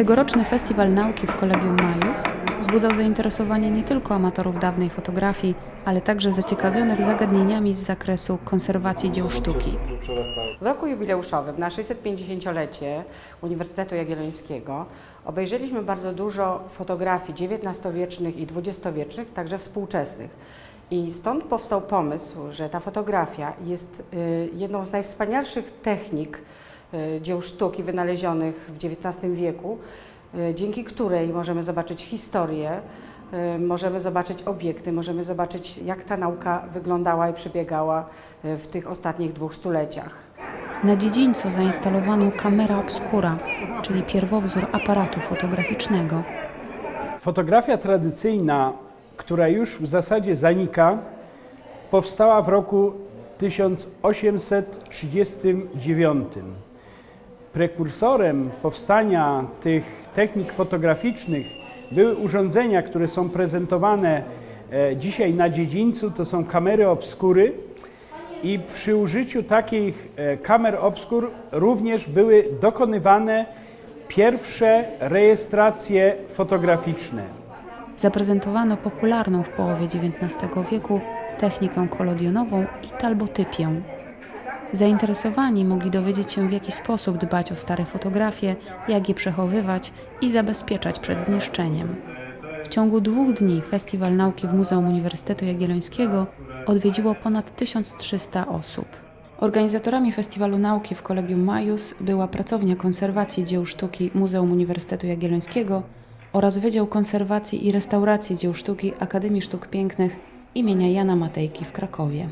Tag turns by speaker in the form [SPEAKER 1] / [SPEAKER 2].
[SPEAKER 1] Tegoroczny Festiwal Nauki w Kolegium Majus wzbudzał zainteresowanie nie tylko amatorów dawnej fotografii, ale także zaciekawionych zagadnieniami z zakresu konserwacji dzieł sztuki.
[SPEAKER 2] W roku jubileuszowym na 650-lecie Uniwersytetu Jagiellońskiego obejrzeliśmy bardzo dużo fotografii XIX-wiecznych i XX-wiecznych, także współczesnych. I stąd powstał pomysł, że ta fotografia jest y, jedną z najwspanialszych technik dzieł sztuki wynalezionych w XIX wieku, y, dzięki której możemy zobaczyć historię, y, możemy zobaczyć obiekty, możemy zobaczyć jak ta nauka wyglądała i przebiegała w tych ostatnich dwóch stuleciach.
[SPEAKER 1] Na dziedzińcu zainstalowano kamera obscura, czyli pierwowzór aparatu fotograficznego.
[SPEAKER 3] Fotografia tradycyjna, która już w zasadzie zanika, powstała w roku 1839. Prekursorem powstania tych technik fotograficznych były urządzenia, które są prezentowane e, dzisiaj na dziedzińcu, to są kamery obskury i przy użyciu takich e, kamer obskur również były dokonywane pierwsze rejestracje fotograficzne.
[SPEAKER 1] Zaprezentowano popularną w połowie XIX wieku technikę kolodionową i talbotypię. Zainteresowani mogli dowiedzieć się, w jaki sposób dbać o stare fotografie, jak je przechowywać i zabezpieczać przed zniszczeniem. W ciągu dwóch dni Festiwal Nauki w Muzeum Uniwersytetu Jagiellońskiego odwiedziło ponad 1300 osób. Organizatorami Festiwalu Nauki w Kolegium Majus była Pracownia Konserwacji Dzieł Sztuki Muzeum Uniwersytetu Jagiellońskiego oraz Wydział Konserwacji i Restauracji Dzieł Sztuki Akademii Sztuk Pięknych imienia Jana Matejki w Krakowie.